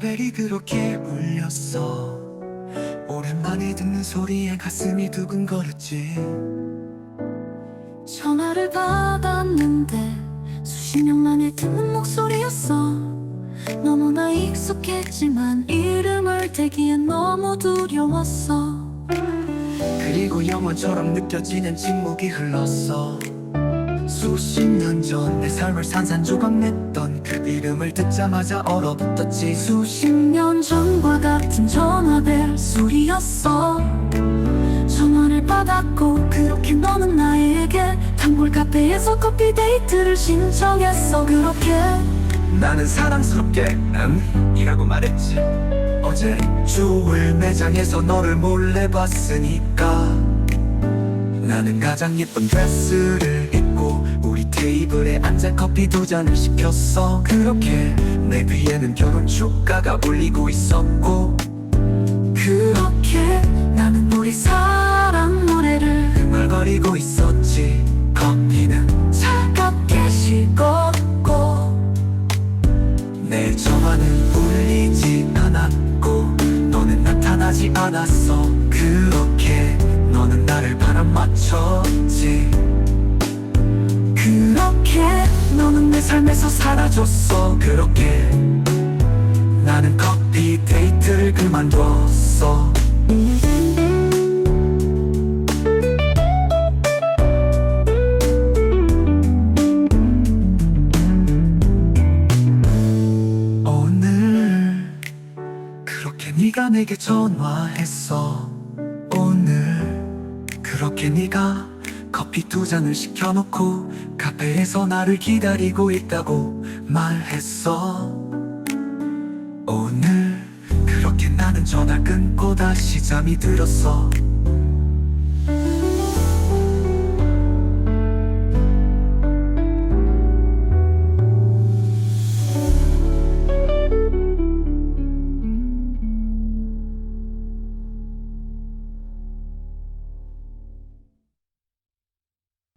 그렇게 울렸어. 오랜만에 듣는 소리에 가슴이 두근거렸지. 전화를 받았는데 수십 년 만에 듣는 목소리였어. 너무나 익숙했지만 이름을 대기엔 너무 두려웠어. 그리고 영원처럼 느껴지는 침묵이 흘렀어 수십 년 전 내 삶을 산산조각 냈던 그 이름을 듣자마자 얼어붙었지. 수십 년 전과 같은 전화벨 소리였어. 전화를 받았고 그렇게 너는 나에게 단골 카페에서 커피 데이트를 신청했어. 그렇게 나는 사랑스럽게 응? 이라고 말했지. 어제 주울 매장에서 너를 몰래 봤으니까 나는 가장 예쁜 드레스를 우리 테이블에 앉아 커피 두 잔을 시켰어. 그렇게 내 귀에는 결혼 축가가 울리고 있었고. 그렇게 나는 우리 사랑 노래를 흥얼거리고 있었지. 커피는 차갑게 식었고. 내 전화는 울리지 않았고. 너는 나타나지 않았어 내 삶에서 사라졌어. 그렇게 나는 커피 데이트를 그만뒀어. 오늘 그렇게 네가 내게 전화했어. 오늘 그렇게 네가 커피 두 잔을 시켜놓고 카페에서 나를 기다리고 있다고 말했어. 오늘 그렇게 나는 전화 끊고 다시 잠이 들었어